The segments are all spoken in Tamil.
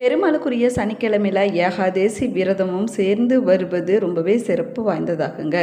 பெருமாளுக்குரிய சனிக்கிழமையில் ஏகாதேசி விரதமும் சேர்ந்து வருவது ரொம்பவே சிறப்பு வாய்ந்ததாகுங்க.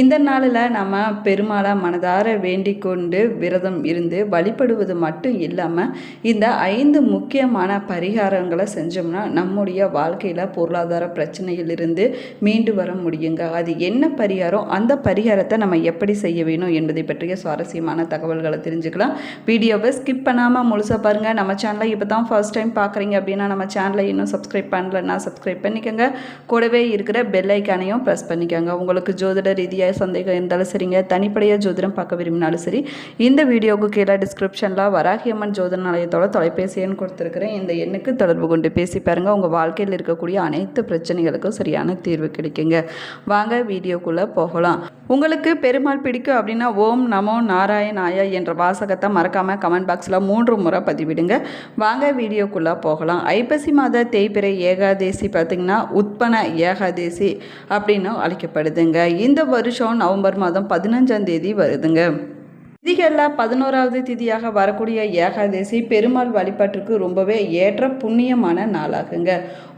இந்த நாளில் நம்ம பெருமாளை மனதார வேண்டிக் கொண்டு விரதம் இருந்து வழிபடுவது மட்டும் இல்லாமல் இந்த ஐந்து முக்கியமான பரிகாரங்களை செஞ்சோம்னா நம்முடைய வாழ்க்கையில் பொருளாதார பிரச்சனையிலிருந்து மீண்டு வர முடியுங்க. அது என்ன பரிகாரம் அந்த பரிகாரத்தை நம்ம எப்படி செய்ய வேணும் என்பதை பற்றிய சுவாரஸ்யமான தகவல்களை தெரிஞ்சுக்கலாம். வீடியோவை ஸ்கிப் பண்ணாமல் முழுசாக பாருங்கள் நம்ம சேனலை இப்போ தான் ஃபர்ஸ்ட் டைம் பார்க்குறீங்க அப்படின்னா நம்ம சேனலை இன்னும் சப்ஸ்கிரைப் பண்ணலன்னா சப்ஸ்கிரைப் பண்ணிக்கோங்க. கூடவே இருக்கிற பெல் ஐக்கானையும் ப்ரெஸ் பண்ணிக்கோங்க. உங்களுக்கு ஜோதிட ரீதியாக சந்தேகம் இருந்தாலும் சரிங்க. தனிப்படையாக ஜோதிடம் பார்க்க விரும்பினாலும் சரி இந்த வீடியோவுக்கு கீழே டிஸ்கிரிப்ஷனில் வராகியம்மன் ஜோதிட நிலையத்தோட தொலைபேசி எண் கொடுத்துருக்குறேன். இந்த எண்ணுக்கு தொடர்பு கொண்டு பேசி பாருங்கள் உங்கள் வாழ்க்கையில் இருக்கக்கூடிய அனைத்து பிரச்சனைகளுக்கும் சரியான தீர்வு கிடைக்குங்க. வாங்க வீடியோக்குள்ளே போகலாம். உங்களுக்கு பெருமாள் பிடிக்கும் அப்படின்னா ஓம் நமோ நாராயணாய என்ற வாசகத்தை மறக்காமல் கமெண்ட் பாக்ஸில் மூன்று முறை பதிவிடுங்க. வாங்க வீடியோக்குள்ளே போகலாம். ஐப்பசி மாத தேய்பிறை ஏகாதேசி பார்த்திங்கன்னா உத்பன ஏகாதேசி அப்படின்னு அழைக்கப்படுதுங்க. இந்த வருஷம் நவம்பர் மாதம் பதினஞ்சாம் தேதி வருதுங்க. திதிகளில் பதினோராவது திதியாக வரக்கூடிய ஏகாதசி பெருமாள் வழிபாட்டிற்கு ரொம்பவே ஏற்ற புண்ணியமான நாளாகுங்க.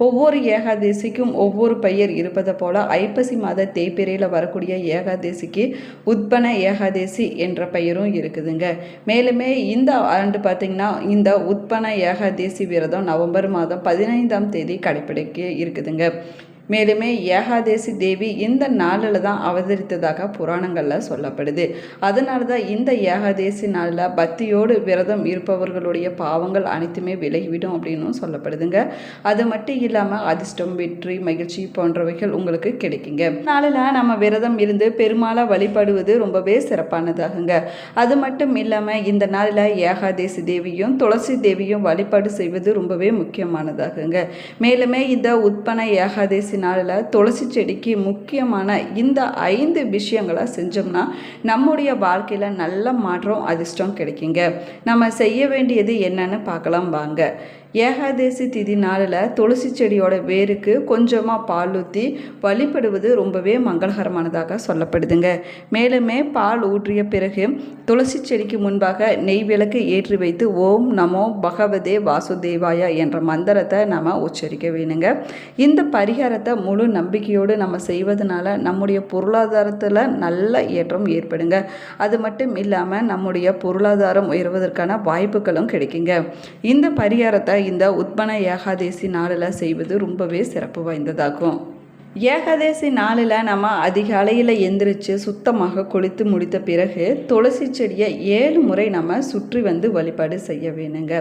ஒவ்வொரு ஏகாதசிக்கும் ஒவ்வொரு பெயர் இருப்பதை போல ஐப்பசி மாத தேய்பிரையில் வரக்கூடிய ஏகாதசிக்கு உத்பன ஏகாதசி என்ற பெயரும் இருக்குதுங்க. மேலுமே இந்த ஆண்டு பார்த்திங்கன்னா இந்த உத்பன ஏகாதசி விரதம் நவம்பர் மாதம் பதினைந்தாம் தேதி கடைபிடிக்க இருக்குதுங்க. மேலுமே ஏகாதேசி தேவி இந்த நாளில் தான் அவதரித்ததாக புராணங்களில் சொல்லப்படுது. அதனால தான் இந்த ஏகாதேசி நாளில் பக்தியோடு விரதம் இருப்பவர்களுடைய பாவங்கள் அனைத்துமே விலகிவிடும் அப்படின்னும் சொல்லப்படுதுங்க. அது மட்டும் இல்லாமல் அதிர்ஷ்டம் வெற்றி மகிழ்ச்சி போன்றவைகள் உங்களுக்கு கிடைக்குங்க. நாளில் நம்ம விரதம் இருந்து பெருமாளை வழிபடுவது ரொம்பவே சிறப்பானதாகுங்க. அது மட்டும் இல்லாமல் இந்த நாளில் ஏகாதேசி தேவியும் துளசி தேவியும் வழிபாடு செய்வது ரொம்பவே முக்கியமானதாகுங்க. மேலுமே இந்த உட்பன ஏகாதேசி நாளில் துளசி செடிக்கு முக்கியமான இந்த ஐந்து விஷயங்களை செஞ்சோம்னா நம்முடைய வாழ்க்கையில் நல்ல மாற்றம் அதிர்ஷ்டம் கிடைக்குங்க. நம்ம செய்ய வேண்டியது என்னன்னு பார்க்கலாம் வாங்க. ஏகாதேசி திதி நாளில் துளசி செடியோட வேருக்கு கொஞ்சமாக பால் ஊற்றி வழிபடுவது ரொம்பவே மங்களகரமானதாக சொல்லப்படுதுங்க. மேலுமே பால் ஊற்றிய பிறகு துளசி செடிக்கு முன்பாக நெய் விளக்கு ஏற்றி வைத்து ஓம் நமோ பகவதே வாசுதேவாயா என்ற மந்திரத்தை நம்ம உச்சரிக்க வேணுங்க. இந்த பரிகாரத்தை முழு நம்பிக்கையோடு நம்ம செய்வதனால நம்முடைய பொருளாதாரத்தில் நல்ல ஏற்றம் ஏற்படுங்க. அது மட்டும் இல்லாமல் நம்முடைய பொருளாதாரம் உயர்வதற்கான வாய்ப்புகளும் கிடைக்குங்க. இந்த பரிகாரத்தை இந்த உத்பன ஏகாதேசி நாளில் செய்வது ரொம்பவே சிறப்பு வாய்ந்ததாகும். ஏகாதேசி நாளில் நம்ம அதிகாலையில் எந்திரிச்சு சுத்தமாக குளித்து முடித்த பிறகு துளசி செடியை ஏழு முறை நம்ம சுற்றி வந்து வழிபாடு செய்ய வேணுங்க.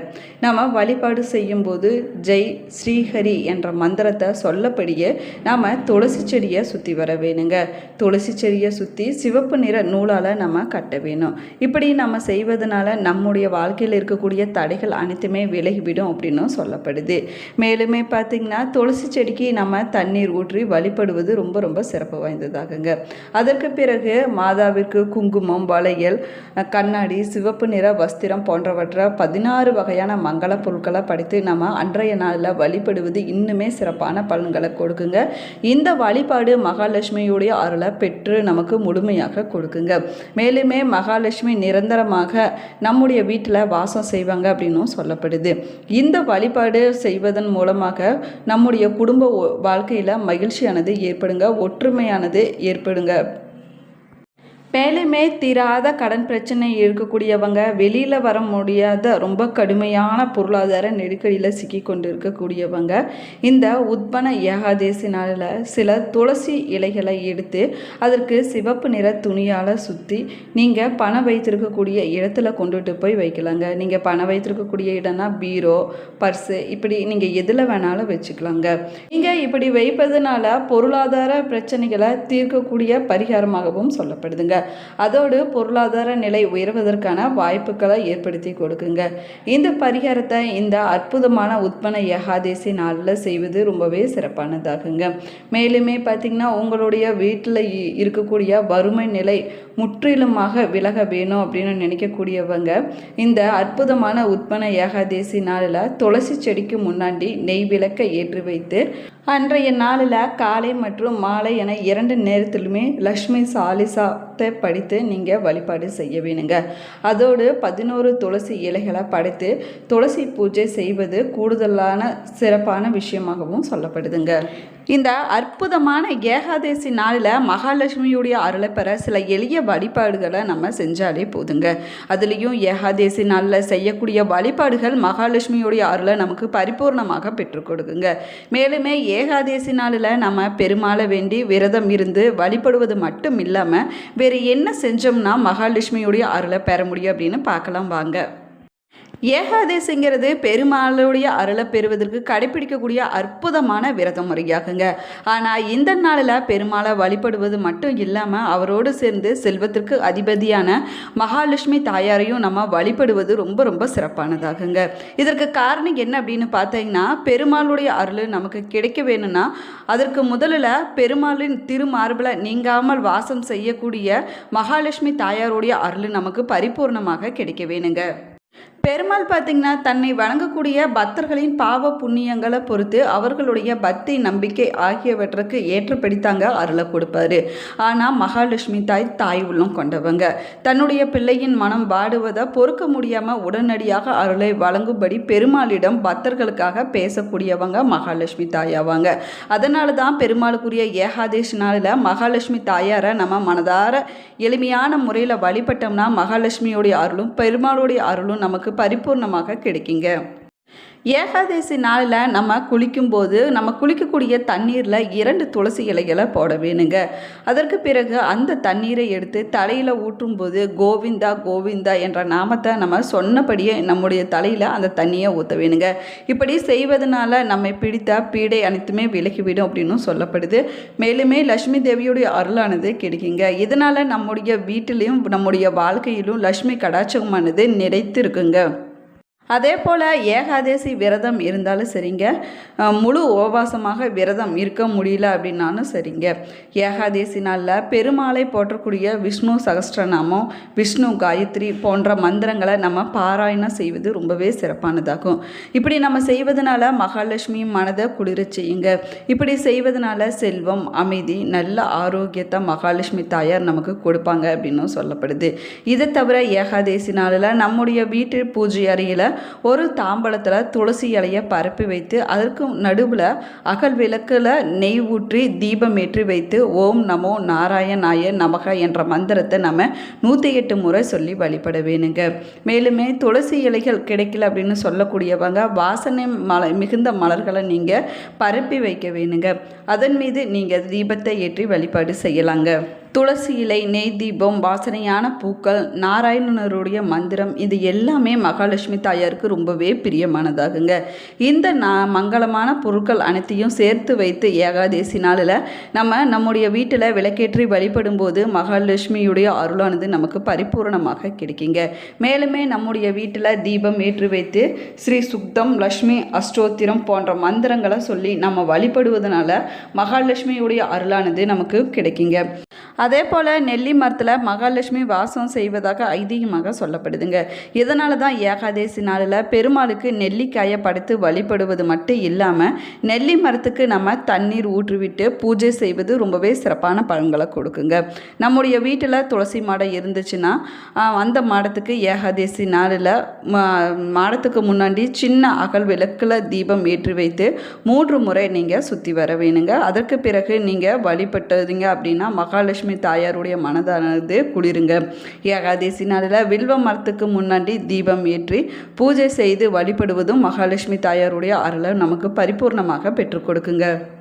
நம்ம வழிபாடு செய்யும்போது ஜெய் ஸ்ரீஹரி என்ற மந்திரத்தை சொல்லப்படியே நாம் துளசி செடியை சுற்றி வர வேணுங்க. துளசி செடியை சுற்றி சிவப்பு நிற நூலால் நம்ம கட்ட வேணும். இப்படி நம்ம செய்வதனால நம்முடைய வாழ்க்கையில் இருக்கக்கூடிய தடைகள் அனைத்துமே விலகிவிடும் அப்படின்னும் சொல்லப்படுது. மேலுமே பார்த்திங்கன்னா துளசி செடிக்கு நம்ம தண்ணீர் ஊற்றி வழி வழிபடுவது ரொம்ப ரொம்ப சிறப்பு வாய்ந்ததாகுங்க. அதற்கு பிறகு மாதாவிற்கு குங்குமம் வளையல் கண்ணாடி சிவப்பு நிற வஸ்திரம் போன்றவற்றை பதினாறு வகையான மங்கள பொருட்களை படைத்து நம்ம அன்றைய நாளில் வழிபடுவது இன்னுமே சிறப்பான பலன்களை கொடுக்குங்க. இந்த வழிபாடு மகாலட்சுமியுடைய அருளை பெற்று நமக்கு முழுமையாக கொடுக்குங்க. மேலுமே மகாலட்சுமி நிரந்தரமாக நம்முடைய வீட்டில் வாசம் செய்வாங்க அப்படின்னும் சொல்லப்படுது. இந்த வழிபாடு செய்வதன் மூலமாக நம்முடைய குடும்ப வாழ்க்கையில் மகிழ்ச்சியானது ஏற்படுங்க. ஒற்றுமையானது ஏற்படுங்க. மேலுமே தீராத கடன் பிரச்சனை இருக்கக்கூடியவங்க வெளியில் வர முடியாத ரொம்ப கடுமையான பொருளாதார நெருக்கடியில் சிக்கி கொண்டு இருக்கக்கூடியவங்க இந்த உத்பன ஏகாதேசி நாளில் சில துளசி இலைகளை எடுத்து அதற்கு சிவப்பு நிற துணியால் சுற்றி நீங்கள் பணம் வைத்திருக்கக்கூடிய இடத்துல கொண்டுட்டு போய் வைக்கலாங்க. நீங்கள் பணம் வைத்திருக்கக்கூடிய இடம்னா பீரோ பர்ஸு இப்படி நீங்கள் எதில் வேணாலும் வச்சுக்கலாங்க. நீங்கள் இப்படி வைப்பதனால பொருளாதார பிரச்சனைகளை தீர்க்கக்கூடிய பரிகாரமாகவும் சொல்லப்படுதுங்க. அதோடு பொருளாதார நிலை உயர்வதற்கான வாய்ப்புகளை ஏற்படுத்தி கொடுக்குங்க. இந்த பரிகாரத்தை இந்த அற்புதமான உத்பன ஏகாதேசி நாளில் செய்வது ரொம்பவே சிறப்பானதாகுங்க. மேலுமே பார்த்திங்கன்னா உங்களுடைய வீட்டில் இ- இருக்கக்கூடிய வறுமை நிலை முற்றிலுமாக விலக வேணும் அப்படின்னு நினைக்கக்கூடியவங்க இந்த அற்புதமான உத்பன ஏகாதேசி நாளில் துளசி செடிக்கு முன்னாடி நெய் விளக்கை ஏற்றி வைத்து அன்றைய நாளில் காலை மற்றும் மாலை என இரண்டு நேரத்திலுமே லக்ஷ்மி சாலிசாத்தை படித்து நீங்கள் வழிபாடு செய்ய வேணுங்க அதோடு பதினோரு துளசி இலைகளை படைத்து துளசி பூஜை செய்வது கூடுதலான சிறப்பான விஷயமாகவும் சொல்லப்படுதுங்க. இந்த அற்புதமான ஏகாதசி நாளில் மகாலட்சுமியுடைய அருளை பெற சில எளிய வழிபாடுகளை நம்ம செஞ்சாலே போதுங்க. அதுலேயும் ஏகாதசி நாளில் செய்யக்கூடிய வழிபாடுகள் மகாலட்சுமியுடைய அருளை நமக்கு பரிபூர்ணமாக பெற்றுக் கொடுக்குங்க. மேலுமே ஏகாதசி நாளில் நம்ம பெருமாளை வேண்டி விரதம் இருந்து வழிபடுவது மட்டும் இல்லாமல் வேறு என்ன செஞ்சோம்னா மகாலட்சுமியுடைய அருளை பெற முடியும் அப்படின்னு பார்க்கலாம் வாங்க. ஏகாதேசிங்கிறது பெருமாளுடைய அருளை பெறுவதற்கு கடைபிடிக்கக்கூடிய அற்புதமான விரத முறையாகுங்க. ஆனால் இந்த நாளில் பெருமாளை வழிபடுவது மட்டும் இல்லாமல் அவரோடு சேர்ந்து செல்வத்திற்கு அதிபதியான மகாலட்சுமி தாயாரையும் நம்ம வழிபடுவது ரொம்ப ரொம்ப சிறப்பானதாகுங்க. இதற்கு காரணம் என்ன அப்படின்னு பார்த்தீங்கன்னா பெருமாளுடைய அருள் நமக்கு கிடைக்க வேணும்னா அதற்கு முதலில் பெருமாளின் திருமார்பில் நீங்காமல் வாசம் செய்யக்கூடிய மகாலட்சுமி தாயாருடைய அருள் நமக்கு பரிபூர்ணமாக கிடைக்க வேணுங்க. பெருமாள் பார்த்திங்கன்னா தன்னை வணங்கக்கூடிய பக்தர்களின் பாவ புண்ணியங்களை பொறுத்து அவர்களுடைய பக்தி நம்பிக்கை ஆகியவற்றுக்கு ஏற்றப்படித்தாங்க அருளை கொடுப்பாரு. ஆனால் மகாலட்சுமி தாய் தாய் உள்ளம் கொண்டவங்க. தன்னுடைய பிள்ளையின் மனம் வாடுவதை பொறுக்க முடியாமல் உடனடியாக அருளை வழங்கும்படி பெருமாளிடம் பக்தர்களுக்காக பேசக்கூடியவங்க மகாலட்சுமி தாயாவாங்க. அதனால தான் பெருமாளுக்குரிய ஏகாதேஷ் நாளில் மகாலட்சுமி தாயாரை நம்ம மனதார எளிமையான முறையில் வழிபட்டோம்னா மகாலட்சுமியோடைய அருளும் பெருமாளுடைய அருளும் நமக்கு பரிபூர்ணமாக கிடைக்குங்க. ஏகாதேசி நாளில் நம்ம குளிக்கும்போது நம்ம குளிக்கக்கூடிய தண்ணீரில் இரண்டு துளசி இலைகளை போட வேணுங்க. அதற்கு பிறகு அந்த தண்ணீரை எடுத்து தலையில் ஊற்றும்போது கோவிந்தா கோவிந்தா என்ற நாமத்தை நம்ம சொன்னபடியே நம்முடைய தலையில் அந்த தண்ணியை ஊற்ற வேணுங்க. இப்படி செய்வதனால நம்மை பிடித்த பீடை அனைத்துமே விலகிவிடும் அப்படின்னு சொல்லப்படுது. மேலுமே லக்ஷ்மி தேவியுடைய அருளானது கிடைக்குங்க. இதனால் நம்முடைய வீட்டிலையும் நம்முடைய வாழ்க்கையிலும் லக்ஷ்மி கடாட்சமானது நிறைத்து இருக்குங்க அதே போல் ஏகாதேசி விரதம் இருந்தாலும் சரிங்க. முழு உபவாசமாக விரதம் இருக்க முடியல அப்படின்னாலும் சரிங்க. ஏகாதேசி நாளில் பெருமாளை போற்றக்கூடிய விஷ்ணு சகஸ்ரநாமம் விஷ்ணு காயத்ரி போன்ற மந்திரங்களை நம்ம பாராயணம் செய்வது ரொம்பவே சிறப்பானதாகும். இப்படி நம்ம செய்வதனால மகாலட்சுமி மனதை குளிரச் செய்யுங்க இப்படி செய்வதனால செல்வம் அமைதி நல்ல ஆரோக்கியத்தை மகாலட்சுமி தாயார் நமக்கு கொடுப்பாங்க அப்படின்னும் சொல்லப்படுது. இதை தவிர ஏகாதேசி நாளில் நம்முடைய வீட்டு பூஜை அறையில் ஒரு தாம்பலத்தில் துளசி இலையை பரப்பி வைத்து அதற்கு நடுவில் அகல் விளக்கில் நெய் ஊற்றி தீபம் ஏற்றி வைத்து ஓம் நமோ நாராயணாய நமக என்ற மந்திரத்தை நம்ம நூற்றி எட்டு முறை சொல்லி வழிபட வேணுங்க. மேலுமே துளசி இலைகள் கிடைக்கல அப்படின்னு சொல்லக்கூடியவங்க வாசனை மல மிகுந்த மலர்களை நீங்கள் பரப்பி வைக்க வேணுங்க. அதன் மீது நீங்கள் தீபத்தை ஏற்றி வழிபாடு செய்யலாங்க. துளசி இலை நெய் தீபம் வாசனையான பூக்கள் நாராயணனருடைய மந்திரம் இது எல்லாமே மகாலட்சுமி தாயாருக்கு ரொம்பவே பிரியமானதாகுங்க. இந்த நா மங்களமான பொருட்கள் அனைத்தையும் சேர்த்து வைத்து ஏகாதேசி நாளில் நம்ம நம்முடைய வீட்டில் விளக்கேற்றி வழிபடும்போது மகாலட்சுமியுடைய அருளானது நமக்கு பரிபூரணமாக கிடைக்குங்க. மேலுமே நம்முடைய வீட்டில் தீபம் ஏற்றி வைத்து ஸ்ரீ சுக்தம் லக்ஷ்மி அஷ்டோத்திரம் போன்ற மந்திரங்களை சொல்லி நம்ம வழிபடுவதனால மகாலட்சுமியுடைய அருளானது நமக்கு கிடைக்குங்க. அதே போல் நெல்லி மரத்தில் மகாலட்சுமி வாசம் செய்வதாக ஐதீகமாக சொல்லப்படுதுங்க. இதனால தான் ஏகாதேசி நாளில் பெருமாளுக்கு நெல்லிக்காயை படைத்து வழிபடுவது மட்டும் இல்லாமல் நெல்லி மரத்துக்கு நம்ம தண்ணீர் ஊற்றிவிட்டு பூஜை செய்வது ரொம்பவே சிறப்பான பலன்களை கொடுக்குங்க. நம்முடைய வீட்டில் துளசி மாடம் இருந்துச்சுன்னா அந்த மாடத்துக்கு ஏகாதேசி நாளில் மாடத்துக்கு முன்னாடி சின்ன அகல் விளக்கில் தீபம் ஏற்றி வைத்து மூன்று முறை நீங்கள் சுற்றி வர வேணுங்க. அதற்கு பிறகு நீங்கள் வழிபட்டதுங்க அப்படின்னா மகாலட்சுமி தாயாருடைய மனதானது குளிருங்க. ஏகாதேசி நாளில் வில்வ மரத்துக்கு முன்னாடி தீபம் ஏற்றி பூஜை செய்து வழிபடுவதும் மகாலட்சுமி தாயாருடைய அருளை நமக்கு பரிபூர்ணமாக பெற்றுக் கொடுக்குங்க.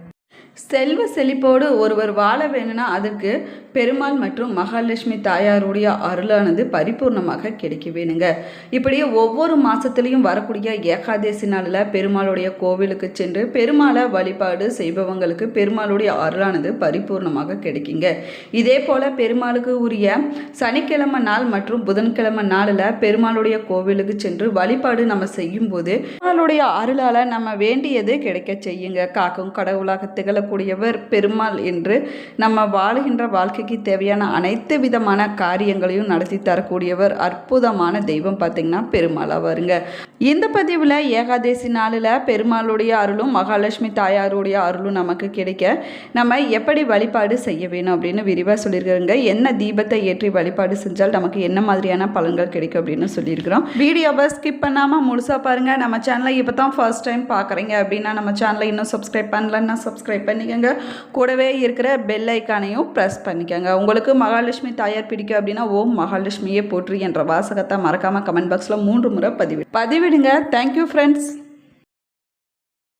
செல்வ செழிப்போடு ஒருவர் வாழ வேணும்னா அதற்கு பெருமாள் மற்றும் மகாலட்சுமி தாயாருடைய அருளானது பரிபூர்ணமாக கிடைக்க வேணுங்க இப்படியே ஒவ்வொரு மாதத்துலேயும் வரக்கூடிய ஏகாதசி நாளில் பெருமாளுடைய கோவிலுக்கு சென்று பெருமாளை வழிபாடு செய்பவங்களுக்கு பெருமாளுடைய அருளானது பரிபூர்ணமாக கிடைக்குங்க. இதே போல் பெருமாளுக்கு உரிய சனிக்கிழமை நாள் மற்றும் புதன்கிழமை நாளில் பெருமாளுடைய கோவிலுக்கு சென்று வழிபாடு நம்ம செய்யும்போது பெருமாளுடைய அருளால் நம்ம வேண்டியது கிடைக்க செய்யுங்க. காக்கும் கடவுளாக திகழ கொள்ளக்கூடியவர் பெருமாள் என்று நம்ம வாழுகின்ற வாழ்க்கைக்கு தேவையான அனைத்து விதமான காரியங்களையும் நடத்தி தரக்கூடியவர் அற்புதமான தெய்வம் பார்த்திங்கன்னா பெருமாளாக வருங்க இந்த பதிவில் ஏகாதேசி நாளில் பெருமாளுடைய அருளும் மகாலட்சுமி தாயாருடைய அருளும் நமக்கு கிடைக்க நம்ம எப்படி வழிபாடு செய்ய வேணும் அப்படின்னு விரிவாக சொல்லியிருக்கிறோங்க. என்ன தீபத்தை ஏற்றி வழிபாடு செஞ்சால் நமக்கு என்ன மாதிரியான பலன்கள் கிடைக்கும் அப்படின்னு சொல்லியிருக்கிறோம். வீடியோவை ஸ்கிப் பண்ணாமல் முழுசாக பாருங்கள் நம்ம சேனலை இப்போ தான் ஃபர்ஸ்ட் டைம் பார்க்குறீங்க அப்படின்னா நம்ம சேனலை இன்னும் சப்ஸ்கிரைப் பண்ணலன்னா சப்ஸ்கிரைப் பண்ணிக்கோங்க. கூடவே இருக்கிற பெல் ஐக்கானையும் ப்ரெஸ் பண்ணிக்கோங்க. உங்களுக்கு மகாலட்சுமி தாயார் பிடிக்கும் அப்படின்னா ஓம் மகாலட்சுமியே போற்றி என்ற வாசகத்தை மறக்காமல் கமெண்ட் பாக்ஸில் மூன்று முறை பதிவிடு. பதிவிடுங்க. Thank you friends